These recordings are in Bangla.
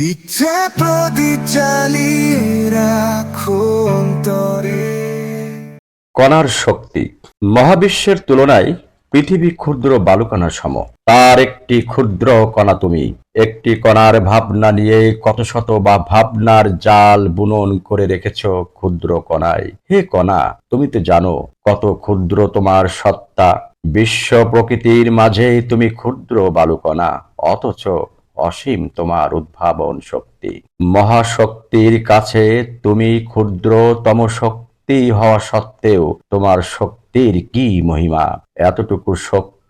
ইচ্ছে প্রদীপ জ্বালিয়ে রাখো অন্তরে। কণার শক্তি। মহাবিশ্বের তুলনায় পৃথিবী ক্ষুদ্র বালুকণার সম। তার একটি ক্ষুদ্র কণা তুমি। একটি কণার ভাবনা নিয়ে কত শত বা ভাবনার জাল বুনন করে রেখেছ ক্ষুদ্র কণায়। হে কণা, তুমি তো জানো কত ক্ষুদ্র তোমার সত্তা। বিশ্ব প্রকৃতির মাঝে তুমি ক্ষুদ্র বালুকণা। অথচ অসীম তোমার উদ্ভাবন শক্তি। মহাশক্তির কাছে তুমি ক্ষুদ্রতম শক্তি হওয়া সত্ত্বেও তোমার শক্তির কি মহিমা? এতটুকু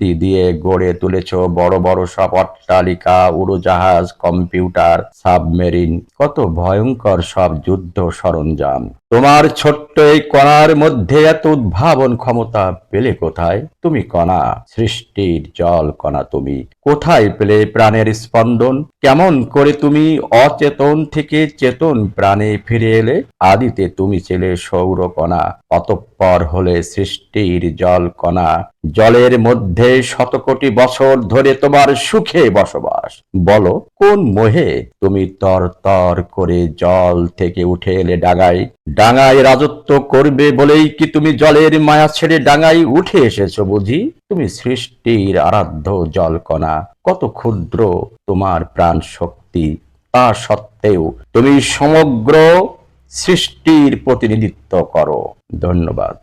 শক্তি দিয়ে গড়ে তুলেছ বড় বড় সব অট্টালিকা, উড়োজাহাজ, কম্পিউটার, সাবমেরিন। কত ভয়ঙ্কর সব যুদ্ধ সরঞ্জাম। তোমার ছোট্ট এই কণার মধ্যে এত উদ্ভাবন ক্ষমতা পেলে কোথায়? তুমি কণা, সৃষ্টির জল কণা তুমি। কোথায় পেলে প্রাণের স্পন্দন? কেমন করে তুমি অচেতন থেকে চেতন প্রাণে ফিরে এলে? আদিতে তুমি ছিলে সৌর কণা, অতঃপর হলে সৃষ্টির জল কণা। জলের মধ্যে শতকোটি বছর ধরে তোমার সুখে বসবাস। বলো, কোন মোহে তুমি তর তর করে জল থেকে উঠে এলে ডাঙায়? ডাঙায় রাজত্ব করবে বলেই কি তুমি জলের মায়া ছেড়ে ডাঙায় উঠে এসেছ বুঝি? তুমি সৃষ্টির আরাধ্য জলকণা, কত ক্ষুদ্র তোমার প্রাণ শক্তি তা সত্ত্বেও তুমি সমগ্র সৃষ্টির প্রতিনিধিত্ব করো। ধন্যবাদ।